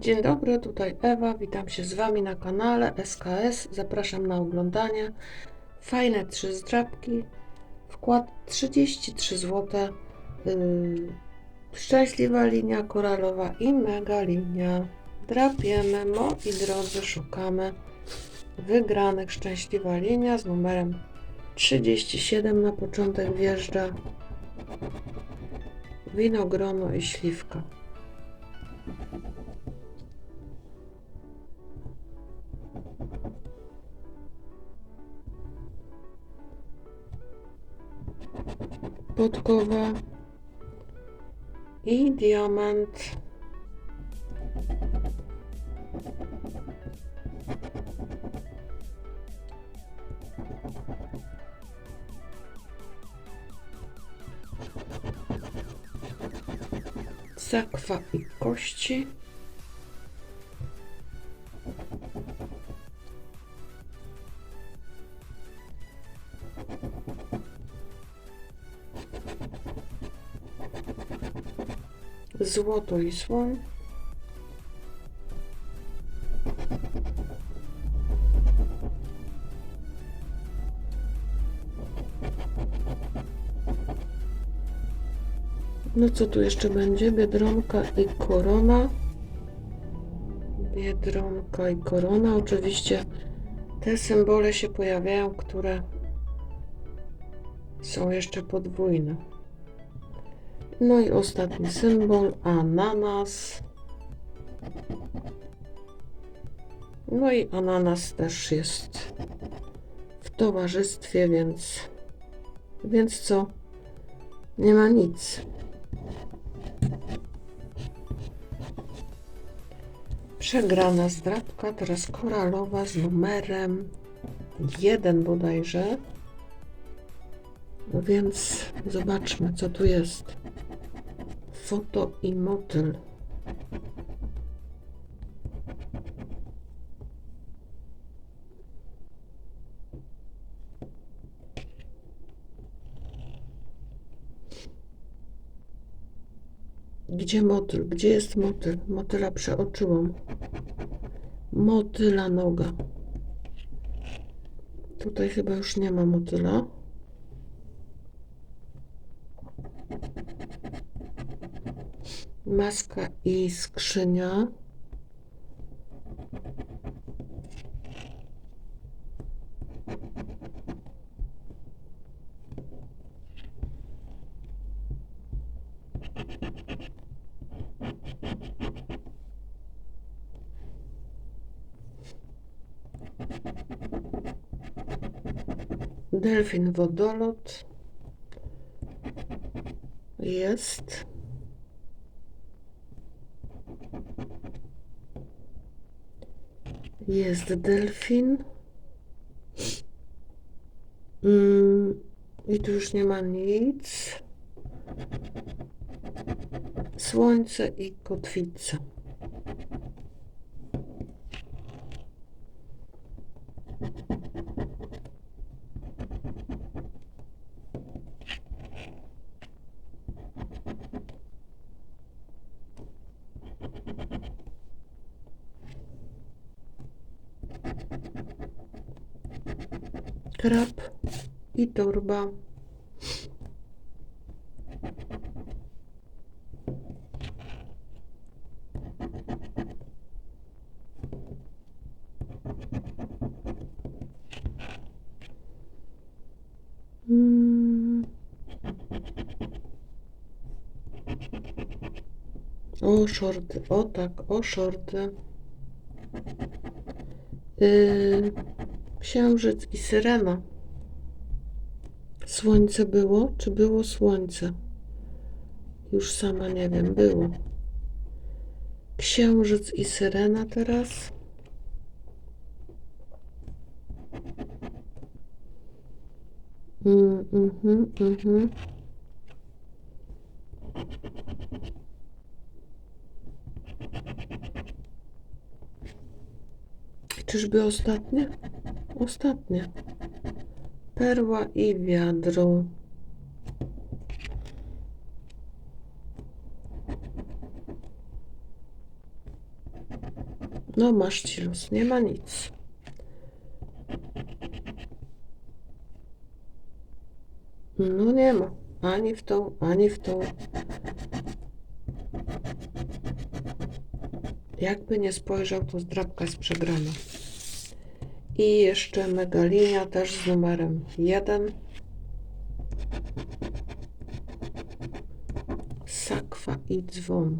Dzień dobry, tutaj Ewa, witam się z Wami na kanale SKS, zapraszam na oglądanie. Fajne trzy zdrabki, wkład 33 zł, yy, szczęśliwa linia koralowa i mega linia. Drapiemy, moi drodzy, szukamy wygranych. Szczęśliwa linia z numerem 37 na początek wjeżdża winogrono i śliwka. Podkowa i diament. Sakwa i kości. Złoto i słoń. No co tu jeszcze będzie? Biedronka i korona. Biedronka i korona. Oczywiście te symbole się pojawiają, które są jeszcze podwójne. No i ostatni symbol, ananas. No i ananas też jest w towarzystwie, więc więc co? Nie ma nic. Przegrana zdrabka, teraz koralowa z numerem jeden bodajże. Więc zobaczmy, co tu jest. Foto i motyl. Gdzie motyl? Gdzie jest motyl? Motyla przeoczyłam. Motyla noga. Tutaj chyba już nie ma motyla. Maska i skrzynia. Delfin wodolot jest. Jest delfin. Mm, I tu już nie ma nic. Słońce i kotwica. Krab i torba. O, shorty. O tak, o shorty. Yy, księżyc i syrena. Słońce było? Czy było słońce? Już sama nie wiem, było. Księżyc i syrena teraz. Mm, mhm, mhm. Czyżby ostatnie? Ostatnie. Perła i wiadro. No masz ci nie ma nic. No nie ma. Ani w tą, ani w tą. Jakby nie spojrzał, to zdrabka jest przegrana. I jeszcze megalinia też z numerem 1. Sakwa i dzwon.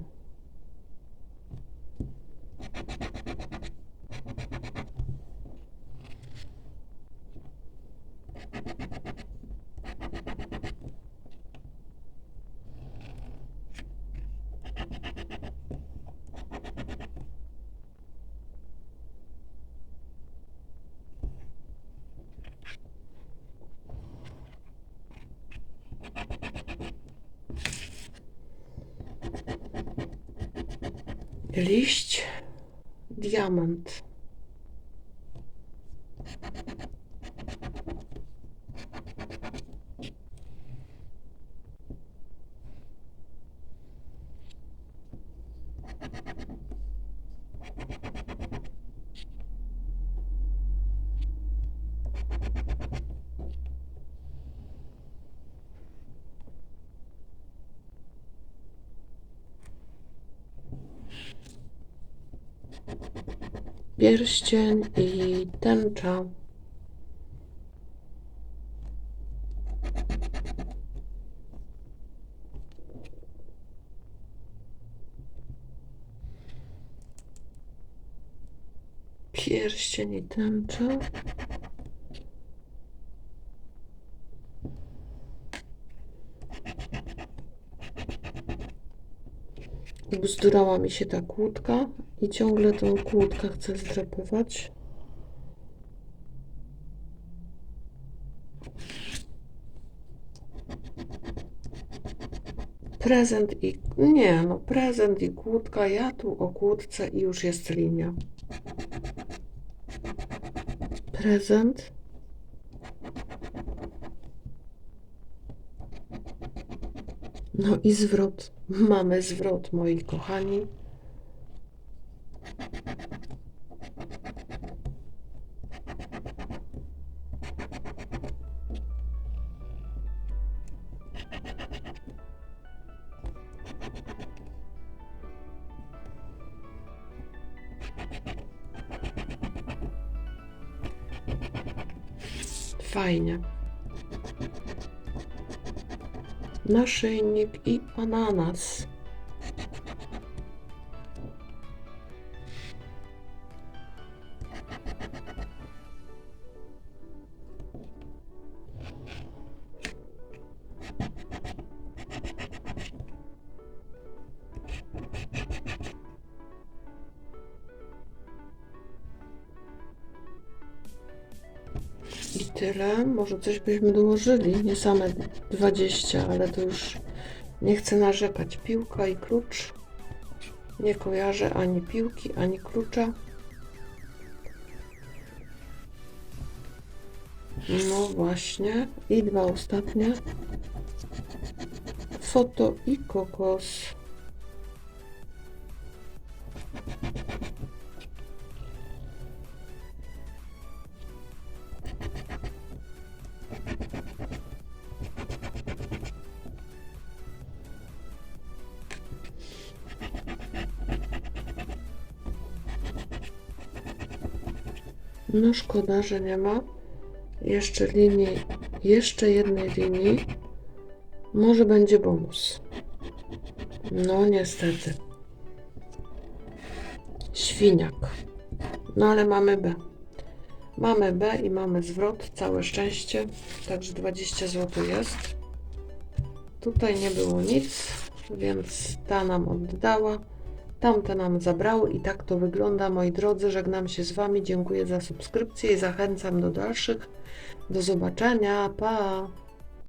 Liść, diamant. Pierścień i tęcza. Pierścień i tęcza. Bzdurała mi się ta kłódka i ciągle tą kłódkę chcę zdrapywać. Prezent i... Nie, no prezent i kłódka. Ja tu o kłódce i już jest linia. Prezent. No i zwrot. Mamy zwrot, moi kochani. Fajnie. Naszyjnik i ananas. Tyle. Może coś byśmy dołożyli. Nie same 20, ale to już nie chcę narzekać. Piłka i klucz. Nie kojarzę ani piłki, ani klucza. No właśnie. I dwa ostatnie. Foto i kokos. No szkoda, że nie ma jeszcze linii, jeszcze jednej linii. Może będzie bonus. No niestety. Świniak. No ale mamy B. Mamy B i mamy zwrot, całe szczęście. Także 20 zł jest. Tutaj nie było nic, więc ta nam oddała. Tamte nam zabrały i tak to wygląda, moi drodzy. Żegnam się z Wami, dziękuję za subskrypcję i zachęcam do dalszych. Do zobaczenia, pa!